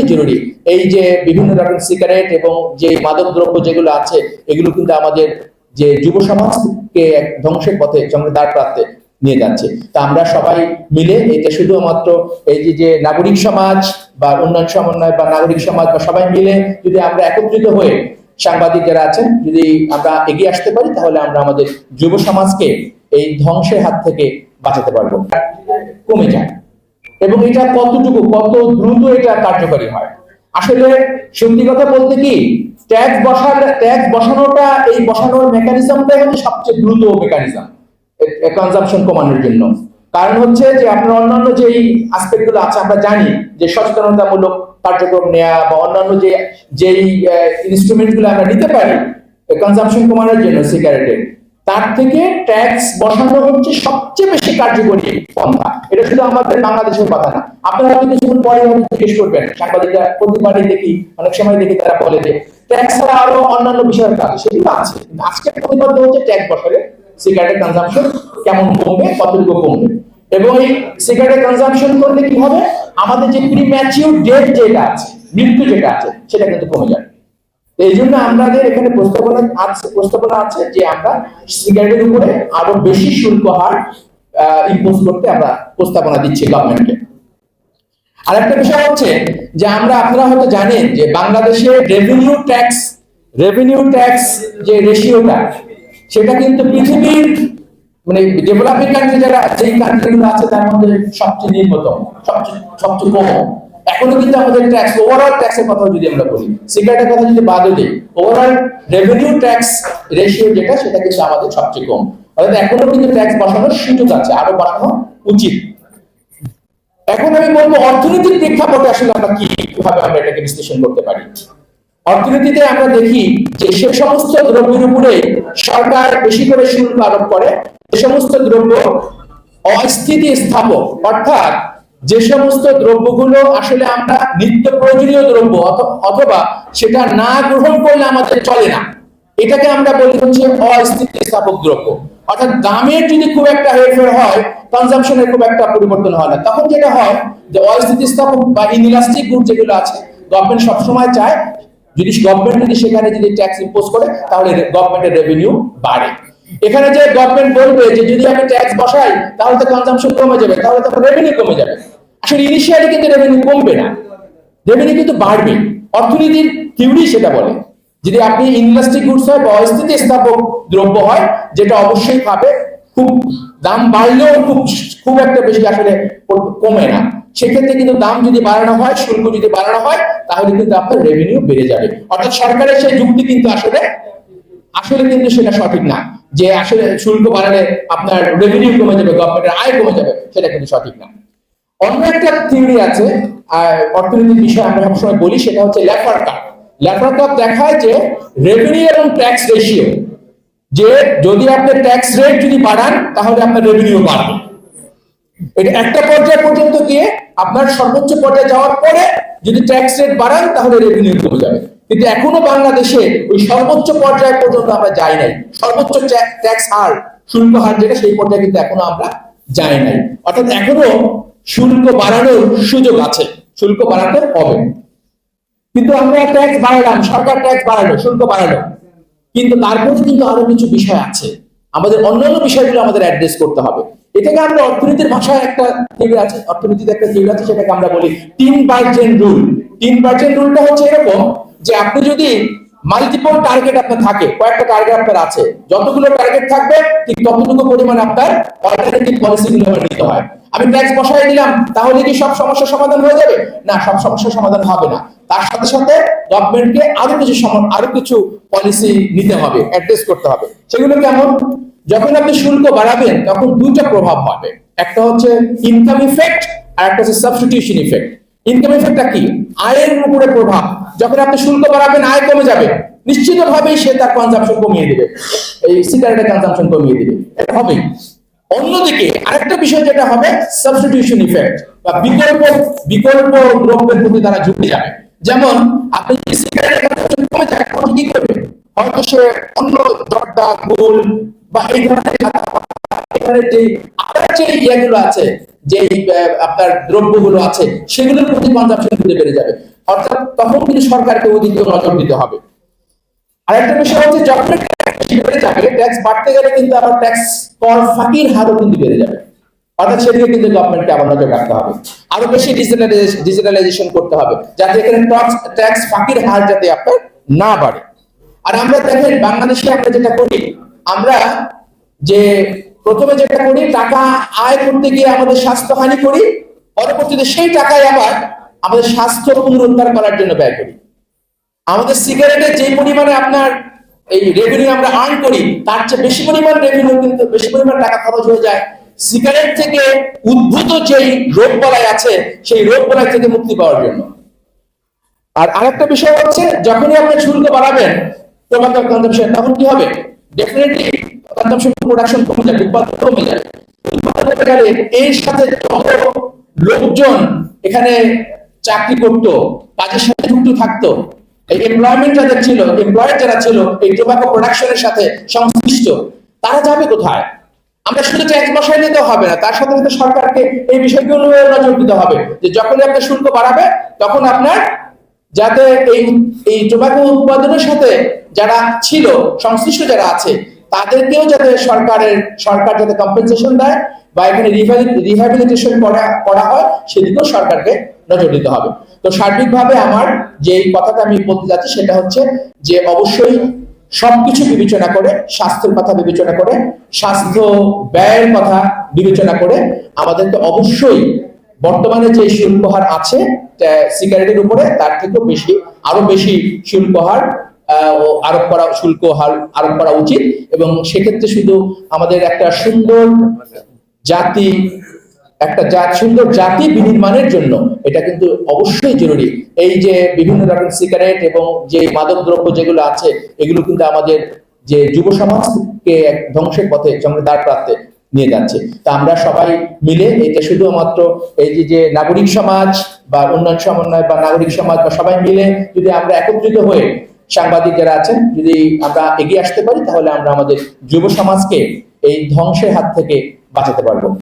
অত্যন্তই জরুরি। এই যে বিভিন্ন ধরনের সিগারেট এবং যে মাদক দ্রব্য যেগুলো আছে, এগুলো কিন্তু আমাদের যে যুব সমাজকে এক ধ্বংসের পথে দাঁড় প্রান্তে নিয়ে যাচ্ছে। তা আমরা সবাই মিলে এটা শুধুমাত্র এই যে যে নাগরিক সমাজ বা উন্নয়ন সমন্বয় বা নাগরিক সমাজ বা সবাই মিলে যদি আমরা একত্রিত হয়ে সাংবাদিক যারা আছেন, যদি আমরা এগিয়ে আসতে পারি, তাহলে আমরা আমাদের যুব সমাজকে এই ধ্বংসের হাত থেকে বাঁচাতে পারব। কমে যায় এবং এটা কতটুকু, কত দ্রুত এটা কার্যকরী হয়? আসলে সত্যি কথা বলতে কি, ট্যাক্স বসার, ট্যাক্স বসানোটা, এই বসানোর মেকানিজমটাই হচ্ছে সবচেয়ে দ্রুত মেকানিজম কনজাম্পশন কমানোর জন্য। কারণ হচ্ছে যে আপনার অন্যান্য যেই আসপেক্টগুলো আছে, আমরা জানি যে সচেতনতামূলক কার্যক্রম নেওয়া বা অন্যান্য যে, যেই ইনস্ট্রুমেন্টগুলো আমরা নিতে পারি কনজাম্পশন কমানোর জন্য সিগারেটের তার থেকে ট্যাক্স বসানো হচ্ছে সবচেয়ে বেশি কার্যকরী পন্থা। এটা শুধু আমাদের বাংলাদেশের কথা না। আপনারা হয়তো কিছুক্ষণ পরে জিজ্ঞেস করবেন, সাংবাদিকরা প্রতিবারই দেখি, অনেক সময় দেখি তারা বলে যে, ট্যাক্স ছাড়া আরও অন্যান্য বিষয়ের কাজ সেগুলো আছে। আজকের প্রতিবাদ হচ্ছে ট্যাক্স বসারে সিগারেটের কনজাম্পশন কেমন কমবে, কতটুকু কমবে? এবং এই সিগারেটের কনজাম্পশন করলে কি হবে? আমাদের যে প্রিম্যাচিউর ডেট যেটা আছে, মৃত্যু যেটা আছে, সেটা কিন্তু কমে যাবে। এই জন্য আমাদের এখানে প্রস্তাবনা আছে প্রস্তাবনা আছে যে আমরা সিগারেটের উপরে আরও বেশি শুল্ক হার ইম্পোজ করতে আমরা প্রস্তাবনা দিচ্ছি গভর্নমেন্টকে আরেকটা বিষয় হচ্ছে যে আমরা, আপনারা হয়তো জানেন যে বাংলাদেশে রেভিনিউ ট্যাক্স রেভিনিউ ট্যাক্স যে রেশিওটা সেটা কিন্তু পৃথিবীর মানে ডেভেলপিং কান্ট্রি যারা, যেই কান্ট্রিগুলো আছে তার মধ্যে সবচেয়ে নিম্নতম, সবচেয়ে সবচেয়ে কম এখনও কিন্তু আমাদের ট্যাক্স ওভারঅল ট্যাক্সের কথা যদি আমরা বলি সিগারেটের কথা যদি বাদও দিই ওভারঅল রেভিনিউ ট্যাক্স রেশিও যেটা, সেটা কিন্তু আমাদের সবচেয়ে কম। অর্থাৎ এখনও কিন্তু ট্যাক্স বাড়ানোর সুযোগ আছে, আরও বাড়ানো উচিত। এখন আমি বলব অর্থনৈতিক প্রেক্ষাপটে আসলে আমরা কি, কীভাবে আমরা এটাকে বিশ্লেষণ করতে পারি? অর্থনীতিতে আমরা দেখি যে সে সমস্ত দ্রব্যের উপরে সরকার বেশি করে শুল্ক আরোপ করে, যে সমস্ত দ্রব্য অস্থিতি স্থাপক অর্থাৎ যে সমস্ত দ্রব্যগুলো আসলে আমরা নিত্য প্রয়োজনীয় দ্রব্য অথবা সেটা না গ্রহণ করলে আমাদের চলে না। এটাকে আমরা বলি হচ্ছে অস্থিতিস্থাপক দ্রব্য। অর্থাৎ দামের যদি খুব একটা হেরফের হয় কনজাম্পশনের খুব একটা পরিবর্তন হয় না। তখন যেটা হয় যে অস্থিতিস্থাপক বা ইনইলাস্টিক গুড যেগুলো আছে গভর্নমেন্ট সবসময় চায় যদি গভর্নমেন্ট যদি সেখানে যদি ট্যাক্স ইম্পোজ করে, তাহলে গভর্নমেন্টের রেভিনিউ বাড়ে। এখানে যে গভর্নমেন্ট বলবে যে যদি আমি ট্যাক্স বসাই, তাহলে তো কনজামশন কমে যাবে, তাহলে তো রেভিনিউ কমে যাবে। আসলে ইনিশিয়ালি কিন্তু রেভিনিউ কমবে না। রেভিনিউ কিন্তু বাড়বে। অর্থনীতির থিওরি সেটা বলে। যদি আপনি ইন্ডাস্ট্রি গুডস হয় বা অস্থিতি স্থাপক দ্রব্য হয়, যেটা অবশ্যই পাবে খুব দাম বাড়লেও খুব খুব একটা বেশি আসলে কমে না। সেক্ষেত্রে কিন্তু দাম যদি বাড়ানো হয়, শুল্ক যদি বাড়ানো হয়, তাহলে কিন্তু আপনার রেভিনিউ বেড়ে যাবে। অর্থাৎ সরকারের সেই যুক্তি কিন্তু আসলে আসলে কিন্তু সেটা সঠিক না। যে আসলে শুল্ক বাড়ালে আপনার রেভিনিউ কমে যাবে গভর্নমেন্টের আয় কমে যাবে, সেটা কিন্তু সঠিক না। অন্য একটা থিওরি আছে অর্থনীতির বিষয়ে আমরা সবসময় বলি, সেটা হচ্ছে ল্যাফার কাপ ল্যাফার কাপ দেখায় যে রেভিনিউ এবং ট্যাক্স রেশিও যে যদি আপনি ট্যাক্স রেট যদি বাড়ান, তাহলে আপনার রেভিনিউ বাড়বে। এটা একটা পর্যায় পর্যন্ত গিয়ে আপনার সর্বোচ্চ পর্যায়ে যাওয়ার পরে যদি ট্যাক্স রেট বাড়ান, তাহলে রেভিনিউ কমে যাবে। কিন্তু এখনও বাংলাদেশে ওই সর্বোচ্চ পর্যায় পর্যন্ত আমরা যাই নাই। সর্বোচ্চ ট্যাক্স হার, শুল্ক হার যেটা, সেই পর্যায়ে কিন্তু এখনও আমরা যাই নাই। অর্থাৎ এখনও শুল্ক বাড়ানোর সুযোগ আছে। শুল্ক বাড়াতে হবে। কিন্তু আমরা ট্যাক্স বাড়ালাম, সরকার ট্যাক্স বাড়ালো, শুল্ক বাড়ালো। কিন্তু তারপরে কিন্তু আরও কিছু বিষয় আছে। আমাদের অন্যান্য বিষয়গুলো আমাদের অ্যাড্রেস করতে হবে। এটাকে আমরা অর্থনীতির ভাষায় একটা থিওরি আছে, অর্থনীতিতে একটা থিওরি আছে, সেটাকে আমরা বলি তিন পার্সেন্ট রুল তিন পার্সেন্ট রুলটা হচ্ছে এরকম যে আপনি যদি মাল্টিপল টার্গেট আপনার থাকে, কয়েকটা টার্গেট আপনার আছে, যতগুলো টার্গেট থাকবে, ঠিক ততটুকু পরিমাণ আপনার অল্টারনেটিভ পলিসিগুলো নিতে হয়। আমি ট্যাক্স বসাই দিলাম, তাহলে কি সব সমস্যার সমাধান হয়ে যাবে? না, সব সমস্যার সমাধান হবে না। তার সাথে সাথে গভর্নমেন্টকে আরও কিছু আরও কিছু পলিসি নিতে হবে অ্যাড্রেস করতে হবে। সেগুলো কেমন? যখন আপনি শুল্ক বাড়াবেন, তখন দুইটা প্রভাব হবে। একটা হচ্ছে ইনকাম ইফেক্ট আর একটা হচ্ছে সাবস্টিটিউশন ইফেক্ট ইনকাম ইফেক্টটা কি? আয়ের উপরে প্রভাব। যখন আপনি শুল্ক বাড়াবেন, আয় কমে যাবে। নিশ্চিতভাবেই সে তার কনজাম্পশন কমিয়ে দিবে। এই সিগারেটের কনজাম্পশন কমিয়ে দিবে। এটা হবেই। অন্যদিকে আরেকটা বিষয় যেটা হবে সাবস্টিটিউশন ইফেক্ট বা বিকল্প বিকল্প দ্রব্যের প্রতি তারা ঝুঁকে যাবে। যেমন, আপনি যদি সিগারেটের কমে যায়, তখন কি করবে হয়তো সে অন্য জর্দা গোল বা এই ধরনের যে আপনার যে ইয়েগুলো আছে, যে আপনার দ্রব্যগুলো আছে, সেগুলোর প্রতি কনজাম্পশন ঘুরে বেড়ে যাবে। অর্থাৎ তখন কিন্তু সরকারকে ওদিকে নজর দিতে হবে। আরেকটা বিষয় হচ্ছে যখন বেড়ে যাবে ট্যাক্স বাড়তে গেলে কিন্তু ট্যাক্স কর ফাঁকির হারও কিন্তু বেড়ে যাবে। অর্থাৎ সেদিকে কিন্তু গভর্নমেন্টকে আবার নজর রাখতে হবে। আরও বেশি ডিজিটালাইজেশন করতে হবে, যাতে এখানে ট্যাক্স ফাঁকির হার যাতে আপনার না বাড়ে। আর আমরা দেখেন, বাংলাদেশে আমরা যেটা করি, আমরা যে প্রথমে যেটা করি, টাকা আয় করতে গিয়ে আমাদের স্বাস্থ্য হানি করি, পরবর্তীতে সেই টাকায় আবার আমাদের স্বাস্থ্য পুনরুদ্ধার করার জন্য ব্যয় করি। আমাদের সিগারেটে যে পরিমাণে আপনার এই রেভিনিউ আমরা আর্ন করি, তার চেয়ে বেশি পরিমাণ রেভিনিউ কিন্তু বেশি পরিমাণ টাকা খরচ হয়ে যায়। সিগারেট থেকে উদ্ভূত যেই রোগ বলাই আছে, সেই রোগ বলাই থেকে মুক্তি পাওয়ার জন্য। আর আরেকটা বিষয় হচ্ছে, যখনই আপনি শুল্ক বাড়াবেন টোবাকো কনজাম্পশন তখন কি হবে? ডেফিনেটলি কনজাম্পশন প্রোডাকশন কমে যাবে উৎপাদন কমে যাবে উৎপাদন গেলে এর সাথে যত লোকজন এখানে চাকরি করত, কাজের সাথে যুক্ত থাকতো এমপ্লয়মেন্ট যাদের ছিল এমপ্লয়ার যারা ছিল, এই টোবাকো প্রোডাকশনের সাথে সংশ্লিষ্ট, তারা যাবে কোথায়? আমরা শুধু ট্যাক্স বসাই দিতে হবে না, তার সাথে সাথে সরকারকে এই বিষয়গুলো নজর দিতে হবে, যে যখনই আপনার শুল্ক বাড়াবে, তখন আপনার যাতে এই এই টোবাকো উৎপাদনের সাথে যারা ছিল, সংশ্লিষ্ট যারা আছে, তাদেরকেও যাতে সরকারের, সরকার যাতে কম্পেনসেশন দেয় বা এখানে রিহ্যাবিলিটেশন করা করা হয়, সেদিকেও সরকারকে নজর দিতে হবে। তো সার্বিকভাবে আমার যে কথাটা আমি বলতে যাচ্ছি সেটা হচ্ছে যে অবশ্যই সবকিছু বিবেচনা করে, স্বাস্থ্যের কথা বিবেচনা করে, স্বাস্থ্য ব্যয়ের কথা বিবেচনা করে আমাদেরকে অবশ্যই বর্তমানে যে শুল্ক হার আছে সিগারেটের উপরে তার থেকেও বেশি, আরও বেশি শুল্ক হার আরোপ করা, শুল্ক হার আরোপ করা উচিত। এবং সেক্ষেত্রে শুধু আমাদের একটা সুন্দর জাতি একটা জাত, সুন্দর জাতি বিনির্মাণের জন্য এটা কিন্তু অবশ্যই জরুরি। এই যে বিভিন্ন রকম সিগারেট এবং যে মাদক দ্রব্য যেগুলো আছে, এগুলো কিন্তু আমাদের যে যুব সমাজকে এক ধ্বংসের পথে দাঁড় প্রান্তে নিয়ে যাচ্ছে। তা আমরা সবাই মিলে এটা শুধুমাত্র এই যে যে নাগরিক সমাজ বা উন্নয়ন সমন্বয় বা নাগরিক সমাজ বা সবাই মিলে যদি আমরা একত্রিত হয়ে সাংবাদিক যারা আছেন, যদি আমরা এগিয়ে আসতে পারি, তাহলে আমরা আমাদের যুব সমাজকে এই ধ্বংসের হাত থেকে বাঁচাতে পারব।